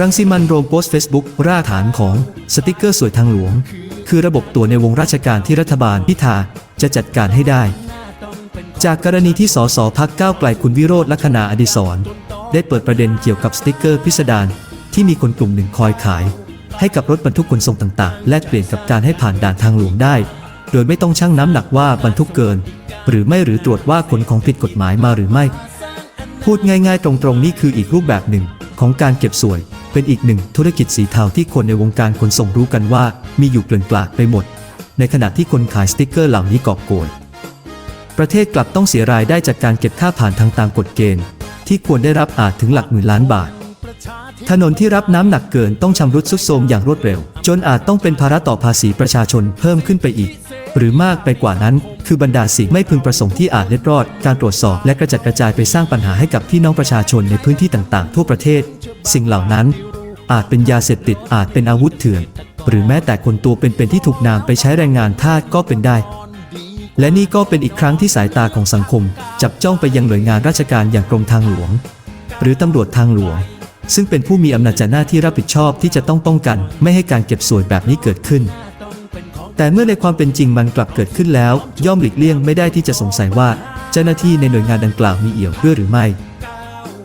รังสิมันโรมโพสเฟซบุ๊กรากฐานของสติกเกอร์สวยทางหลวง คือระบบตัวในวงราชการที่รัฐบาลพิธาจะจัดการให้ได้ จากกรณีที่สสพักก้าวไกลคุณวิโรธลัคนาอดิศรได้เปิดประเด็นเกี่ยวกับสติกเกอร์พิสดารที่มีคนกลุ่มหนึ่งคอยขาย ให้กับรถบรรทุกขนส่งต่างๆ แลกเปลี่ยนกับการให้ผ่านด่านทางหลวงได้ โดยไม่ต้องชั่งน้ำหนักว่าบรรทุกเกิน หรือไม่หรือตรวจว่าขนของผิดกฎหมายมาหรือไม่ พูดง่ายๆ ตรงๆ นี่คืออีกรูปแบบหนึ่งของการเก็บสวย เป็นอีกหนึ่งธุรกิจสีเทาที่คนในวงการขนส่งรู้กันว่า มีอยู่เกลื่อนกลาดไปหมด ในขณะที่คนขายสติกเกอร์เหล่านี้กอบโกยประเทศกลับต้องเสียรายได้จากการเก็บค่าผ่านทางตามกฎเกณฑ์ ที่ควรได้รับอาจถึงหลักหมื่นล้านบาทถนนที่รับน้ำหนักเกินต้องชำรุดทรุดโทรมอย่างรวดเร็ว จนอาจต้องเป็นภาระต่อภาษีประชาชนเพิ่มขึ้นไปอีก หรือมากไปกว่านั้น คือบรรดาสิ่งไม่พึงประสงค์ที่อาจเล็ดรอด การตรวจสอบและกระจัดกระจายไปสร้างปัญหาให้กับพี่น้องประชาชนในพื้นที่ต่างๆ ทั่วประเทศ สิ่งเหล่านั้น อาจเป็นยาเสพติดอาจเป็นอาวุธเถื่อน หรือแม้แต่คนตัวเป็นๆที่ถูกนามไปใช้แรงงานทาสก็เป็นได้ และนี่ก็เป็นอีกครั้งที่สายตาของสังคม จับจ้องไปยังหน่วยงานราชการอย่างกรมทางหลวง หรือตำรวจทางหลวง ซึ่งเป็นผู้มีอำนาจหน้าที่รับผิดชอบที่จะต้องป้องกัน ไม่ให้การเก็บสวยแบบนี้เกิดขึ้น แต่เมื่อในความเป็นจริงมันกลับเกิดขึ้นแล้ว ย่อมหลีกเลี่ยงไม่ได้ที่จะสงสัยว่า เจ้าหน้าที่ในหน่วยงานดังกล่าวมีเอี่ยวด้วยหรือไม่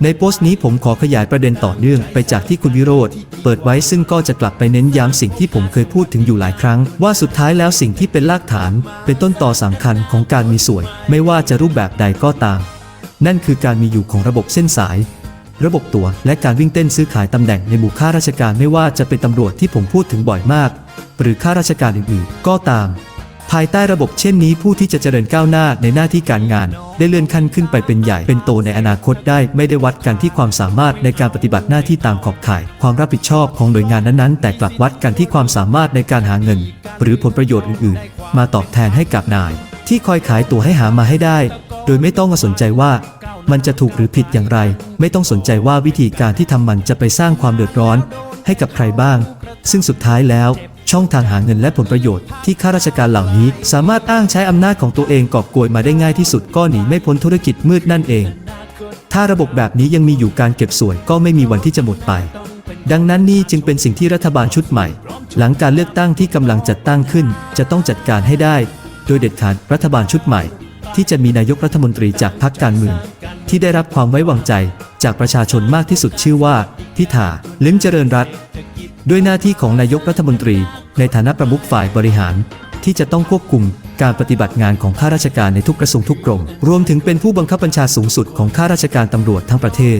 ในโพสต์นี้ผมขอขยายประเด็นต่อเนื่องไปจากที่คุณวิโรธเปิดไว้ซึ่งก็จะกลับไปเน้นย้ำสิ่งที่ผมเคยพูดถึงอยู่หลายครั้ง ว่าสุดท้ายแล้วสิ่งที่เป็นรากฐาน เป็นต้นต่อสำคัญของการมีสวยไม่ว่าจะรูปแบบใดก็ตาม นั่นคือการมีอยู่ของระบบเส้นสาย ระบบตัวและการวิ่งเต้นซื้อขายตำแหน่งในหมู่ข้าราชการไม่ว่าจะเป็นตำรวจที่ผมพูดถึงบ่อยมาก หรือข้าราชการอื่นๆ ก็ตาม ภายใต้ระบบเช่นนี้ผู้ที่จะเจริญก้าวหน้าในหน้าที่การงาน ได้เลื่อนขั้นขึ้นไปเป็นใหญ่เป็นโตในอนาคตได้ไม่ได้วัดกันที่ความสามารถในการปฏิบัติหน้าที่ตามขอบข่าย ความรับผิดชอบของหน่วยงานนั้นๆ แต่กลับวัดกันที่ความสามารถในการหาเงิน หรือผลประโยชน์อื่นๆ มาตอบแทนให้กับนาย ที่คอยขายตั๋วให้หามาให้ได้ โดยไม่ต้องมาสนใจว่า มันจะถูกหรือผิดอย่างไร ไม่ต้องสนใจว่าวิธีการที่ทำมันจะไปสร้างความเดือดร้อน ให้กับใครบ้าง ซึ่งสุดท้ายแล้วช่องทางหาเงินและผลประโยชน์ที่ข้าราชการเหล่านี้ สามารถอ้างใช้อำนาจของตัวเองกอบโกยมาได้ง่ายที่สุดก็หนีไม่พ้นธุรกิจมืดนั่นเอง ถ้าระบบแบบนี้ยังมีอยู่การเก็บสวยก็ไม่มีวันที่จะหมดไป ดังนั้นนี่จึงเป็นสิ่งที่รัฐบาลชุดใหม่ หลังการเลือกตั้งที่กำลังจัดตั้งขึ้น จะต้องจัดการให้ได้ โดยเด็ดขาดรัฐบาลชุดใหม่ ที่จะมีนายกรัฐมนตรีจากพรรคการเมือง ที่ได้รับความไว้วางใจจากประชาชนมากที่สุดชื่อว่า พิธาลิ้มเจริญรัตด้วยหน้าที่ของนายกรัฐมนตรี ในฐานะประมุขฝ่ายบริหาร ที่จะต้องควบคุมการปฏิบัติงานของข้าราชการในทุกกระทรวงทุกกรม รวมถึงเป็นผู้บังคับบัญชาสูงสุดของข้าราชการตำรวจทั้งประเทศ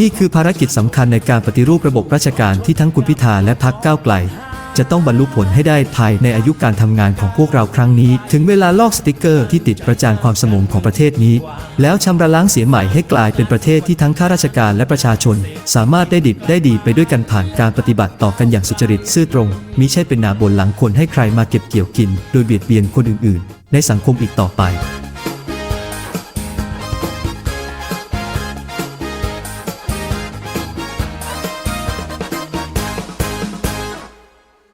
นี่คือภารกิจสำคัญในการปฏิรูประบบราชการที่ทั้งคุณพิธาและพักก้าวไกล จะต้องบรรลุผลให้ได้ภายในอายุการทำงานของพวกเราครั้งนี้ ถึงเวลาลอกสติกเกอร์ที่ติดประจานความสมงของประเทศนี้ แล้วชำระล้างเสียใหม่ให้กลายเป็นประเทศที่ทั้งข้าราชการและประชาชน สามารถได้ดิบได้ดีไปด้วยกันผ่านการปฏิบัติต่อกันอย่างสุจริตซื่อตรงมิใช่เป็นนาบนหลังคนให้ใครมาเก็บเกี่ยวกิน โดยเบียดเบียนคนอื่นๆ ในสังคมอีกต่อไป